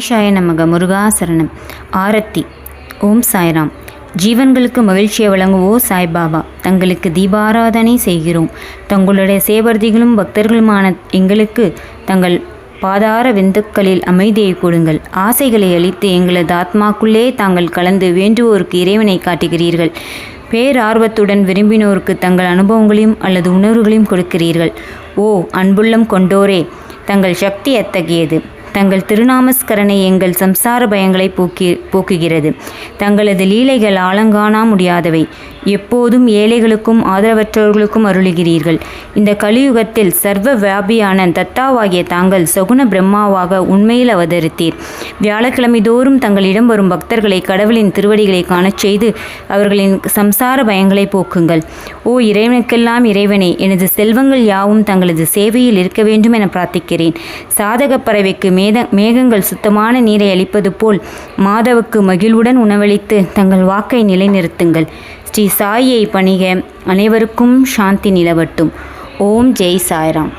ஈஷாய நமக முருகாசரணம். ஆரத்தி. ஓம் சாய்ராம். ஜீவன்களுக்கு மகிழ்ச்சியை வழங்குவோ சாய்பாபா. தங்களுக்கு தீபாராதனை செய்கிறோம். தங்களுடைய சேவர்திகளும் பக்தர்களுமான எங்களுக்கு தங்கள் பாதார விந்துக்களில் அமைதியை கொடுங்கள். ஆசைகளை அளித்து எங்களது ஆத்மாக்குள்ளே தாங்கள் கலந்து வேண்டுவோருக்கு இறைவனை காட்டுகிறீர்கள். பேரார்வத்துடன் விரும்பினோருக்கு தங்கள் அனுபவங்களையும் அல்லது உணர்வுகளையும் கொடுக்கிறீர்கள். ஓ அன்புள்ளம் கொண்டோரே தங்கள் சக்தி அத்தகையது. தங்கள் திருநாமஸ்கரணை எங்கள் சம்சார பயங்களை போக்கி போக்குகிறது. தங்களது லீலைகள் ஆலங்காணா முடியாதவை. எப்போதும் ஏழைகளுக்கும் ஆதரவற்றவர்களுக்கும் அருளுகிறீர்கள். இந்த கலியுகத்தில் சர்வ வியாபியான தத்தாவாகிய தாங்கள் சகுன பிரம்மாவாக உண்மையில் அவதரித்தீர். வியாழக்கிழமை தோறும் தங்களிடம் வரும் பக்தர்களை கடவுளின் திருவடிகளை காணச் செய்து அவர்களின் சம்சார பயங்களை போக்குங்கள். ஓ இறைவனுக்கெல்லாம் இறைவனே எனது செல்வங்கள் யாவும் தங்களது சேவையில் இருக்க வேண்டும் என பிரார்த்திக்கிறேன். சாதக பறவைக்கு மேத மேகங்கள் சுத்தமான நீரை அளிப்பது போல் மாதவுக்கு மகிழ்வுடன் உணவளித்து தங்கள் வாக்கை நிலைநிறுத்துங்கள். ஸ்ரீ சாயை பணிக. அனைவருக்கும் சாந்தி நிலவட்டும். ஓம் ஜெய் சாய்ராம்.